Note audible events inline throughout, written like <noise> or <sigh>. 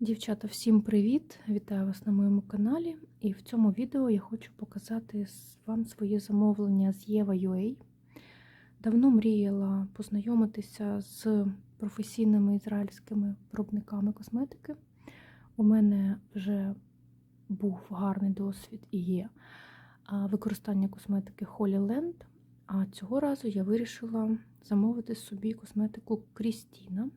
Дівчата, всім привіт! Вітаю вас на моєму каналі. І в цьому відео я хочу показати вам своє замовлення з Єва.ua. Давно мріяла познайомитися з професійними ізраїльськими виробниками косметики. У мене вже був гарний досвід і є використання косметики Holy Land. А цього разу я вирішила замовити собі косметику Крістіна.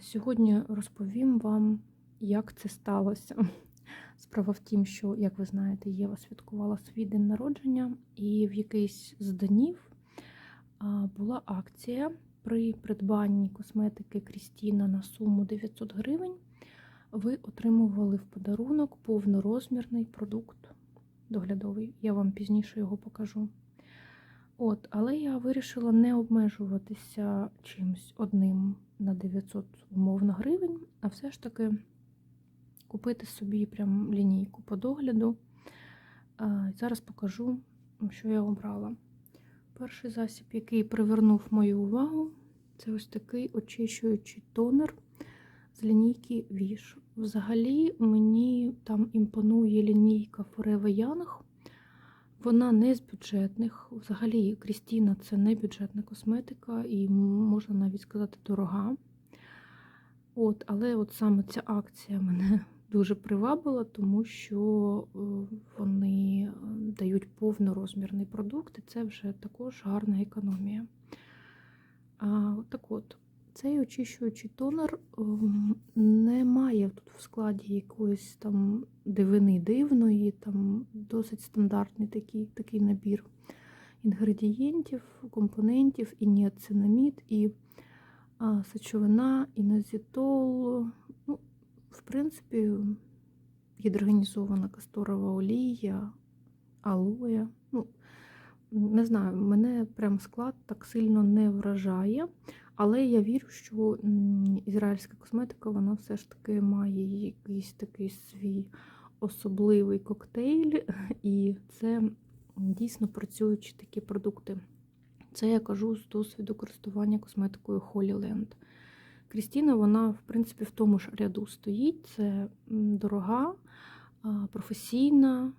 Сьогодні розповім вам, як це сталося. <laughs> Справа в тім, що, як ви знаєте, Єва святкувала свій день народження, і в якийсь з днів була акція при придбанні косметики Крістіна на суму 900 гривень. Ви отримували в подарунок повнорозмірний продукт доглядовий. Я вам пізніше його покажу. От, але я вирішила не обмежуватися чимось одним на 900 умовно гривень, а все ж таки купити собі прям лінійку по догляду. Зараз покажу, що я обрала. Перший засіб, який привернув мою увагу, це ось такий очищуючий тонер з лінійки Wish. Взагалі мені там імпонує лінійка Forever Young. Вона не з бюджетних. Взагалі, Крістіна це не бюджетна косметика і можна навіть сказати дорога. От, Але от саме ця акція мене <laughs> дуже привабила, тому що е, вони е, дають повнорозмірний продукт, і це вже також гарна економія. А, Так от, цей очищуючий тонер ем, не має тут в складі якоїсь там дивини дивної, там досить стандартний такий, такий набір інгредієнтів, компонентів, і ніацинамід, і а, сечовина, інозітол. Ну, в принципі, гідрогенізована касторова олія, алоя. Не знаю, мене прям склад так сильно не вражає. Але я вірю, що ізраїльська косметика вона все ж таки має якийсь такий свій особливий коктейль, і це дійсно працюючі такі продукти. Це я кажу з досвіду користування косметикою Holy Land. Крістіна, вона, в принципі, в тому ж ряду стоїть. Це дорога, професійна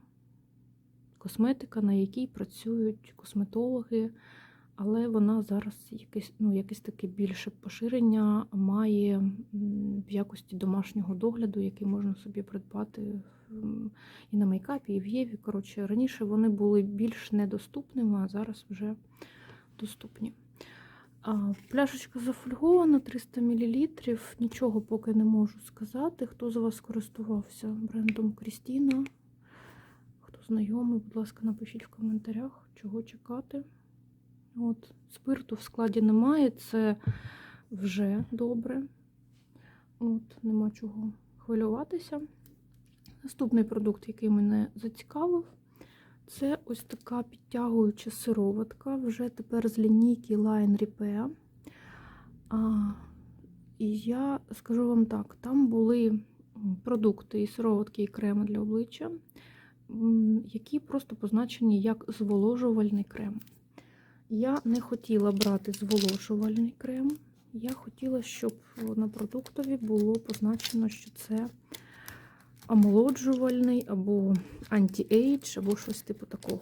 косметика, на якій працюють косметологи але вона зараз якесь, ну, якесь таке більше поширення має в якості домашнього догляду, який можна собі придбати і на мейкапі, і в Єві. Коротше, раніше вони були більш недоступними, а зараз вже доступні. Пляшечка зафольгована 300 мл. Нічого поки не можу сказати. Хто з вас користувався брендом Крістіна? Знайомий, будь ласка, напишіть в коментарях, чого чекати. От, Спирту в складі немає, це вже добре. От, Нема чого хвилюватися. Наступний продукт, який мене зацікавив, це ось така підтягуюча сироватка, вже тепер з лінійки Line Repair. А, І я скажу вам так: там були продукти і сироватки, і креми для обличчя, які просто позначені як зволожувальний крем. Я не хотіла брати зволожувальний крем. Я хотіла, щоб на продуктові було позначено, що це омолоджувальний або анті-ейдж, або щось типу такого.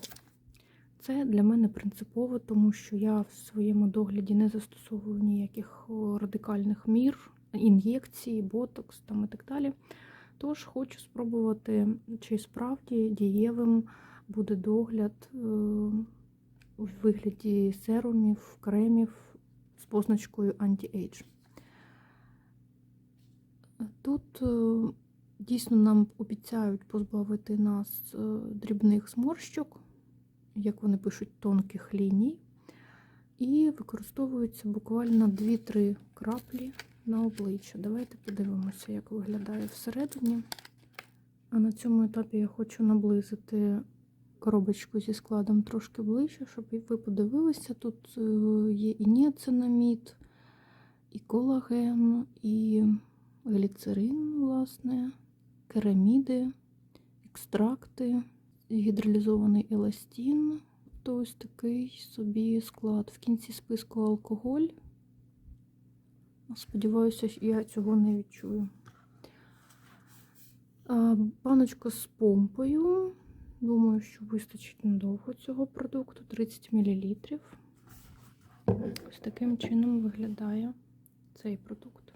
Це для мене принципово, тому що я в своєму догляді не застосовую ніяких радикальних мір, ін'єкцій, ботокс там і так далі. Тож хочу спробувати, чи справді дієвим буде догляд. е, у вигляді серумів, кремів з позначкою Anti-Age. Тут е, дійсно нам обіцяють позбавити нас е, дрібних зморщок, як вони пишуть, тонких ліній, і використовуються буквально 2-3 краплі на обличчя. Давайте подивимося, як виглядає всередині. А на цьому етапі я хочу наблизити коробочку зі складом трошки ближче, щоб ви подивилися. Тут е, є і ніацинамід, і колаген, і гліцерин, власне, кераміди, екстракти, гідролізований еластін. То ось такий собі склад. В кінці списку алкоголь. Сподіваюся, я цього не відчую. Баночка з помпою. Думаю, що вистачить надовго цього продукту 30 мл. Ось таким чином виглядає цей продукт.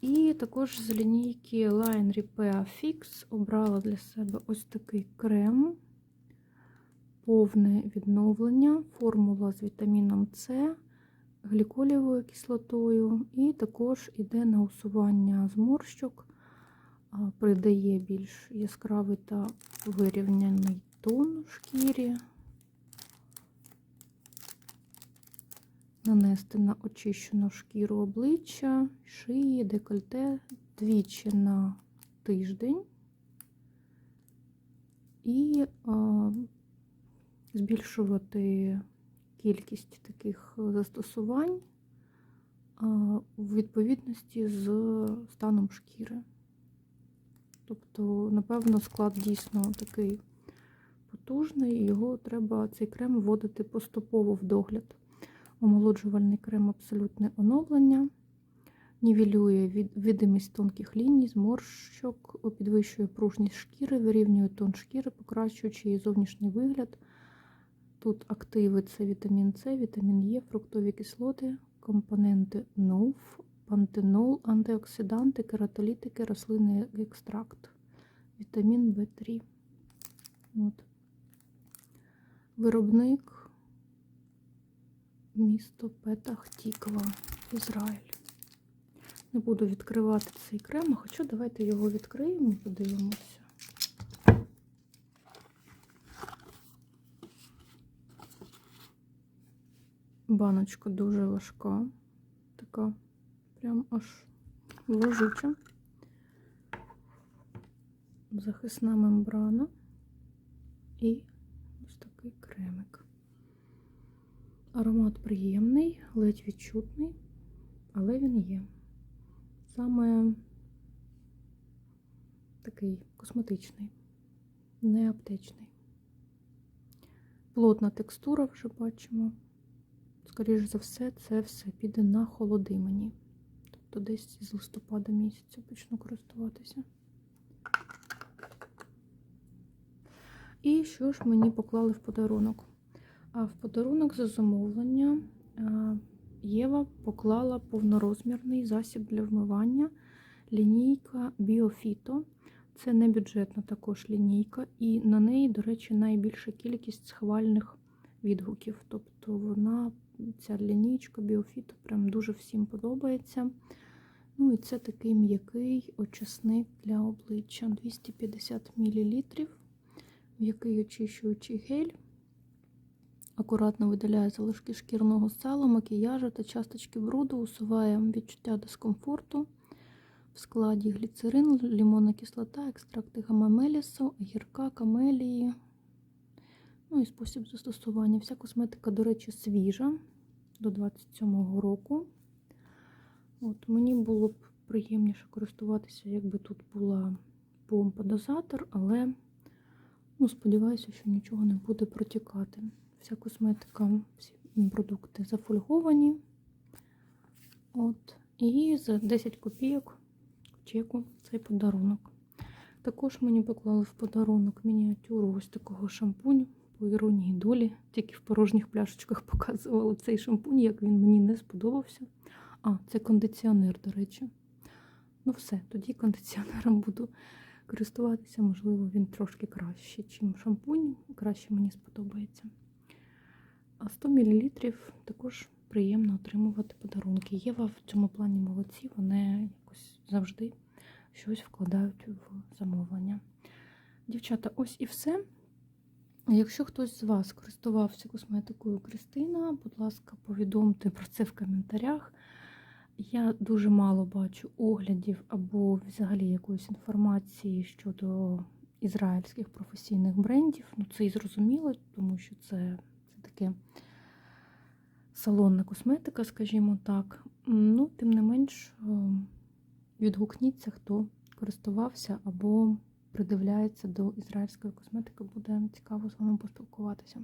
І також з лінійки Line Repair Fix обрала для себе ось такий крем, повне відновлення, формула з вітаміном С, гліколівою кислотою, і також іде на усування зморщок, придає більш яскравий та вирівняний тон шкірі. Нанести на очищену шкіру обличчя, шиї, декольте двічі на тиждень і а, збільшувати кількість таких застосувань а, в відповідності з станом шкіри. Тобто, напевно, склад дійсно такий потужний, і його треба цей крем вводити поступово в догляд. Омолоджувальний крем абсолютне оновлення, нівелює видимість тонких ліній, зморщок, підвищує пружність шкіри, вирівнює тон шкіри, покращуючи її зовнішній вигляд. Тут активи це вітамін С, вітамін Е, фруктові кислоти, компоненти НОВ, пантенол, антиоксиданти, кератолітики, рослинний екстракт, вітамін В3. От. Виробник місто Петах Тіква, Ізраїль. Не буду відкривати цей крем, а хоча давайте його відкриємо і подивимося. Баночка дуже важка, така прям аж важуча. Захисна мембрана і ось такий кремик. Аромат приємний, ледь відчутний, але він є. Саме такий косметичний, не аптечний. Плотна текстура вже бачимо. Скоріше за все, це все піде на холоди мені. Тобто десь з листопада місяця почну користуватися. І що ж мені поклали в подарунок? А в подарунок за замовлення Єва поклала повнорозмірний засіб для вмивання лінійка Біофіто. Це не бюджетна також лінійка, і на неї, до речі, найбільша кількість схвальних відгуків. Тобто вона, ця лінійка Біофіто, прям дуже всім подобається. Ну і це такий м'який очисник для обличчя 250 мл, м'який очищуючий гель. Акуратно видаляє залишки шкірного сала, макіяжу та часточки бруду, усуває відчуття дискомфорту. В складі гліцерин, лимонна кислота, екстракти гамамелісу, гірка, камелії. Ну і спосіб застосування. Вся косметика, до речі, свіжа до 27-го року. От, Мені було б приємніше користуватися, якби тут була помпа-дозатор, але ну, сподіваюся, що нічого не буде протікати. Вся косметика, всі продукти зафольговані. От. І за 10 копійок чеку цей подарунок. Також мені поклали в подарунок мініатюру ось такого шампуню, по іронії долі. Тільки в порожніх пляшечках <laughs> показували цей шампунь, як він мені не сподобався. А, це кондиціонер, до речі. Ну, все, тоді кондиціонером буду користуватися, можливо, він трошки краще, ніж шампунь. Краще мені сподобається. А 100 мл також приємно отримувати подарунки. Єва в цьому плані молодці, вони якось завжди щось вкладають в замовлення. Дівчата, ось і все. Якщо хтось з вас користувався косметикою Кристина, будь ласка, повідомте про це в коментарях. Я дуже мало бачу оглядів або взагалі якоїсь інформації щодо ізраїльських професійних брендів. Ну, це і зрозуміло, тому що це, це таке салонна косметика, скажімо так. Ну, тим не менш, відгукніться, хто користувався або придивляється до ізраїльської косметики, буде цікаво з вами поспілкуватися.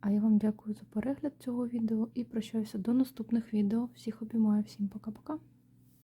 А я вам дякую за перегляд цього відео і прощаюся до наступних відео. Всіх обіймаю, всім пока-пока.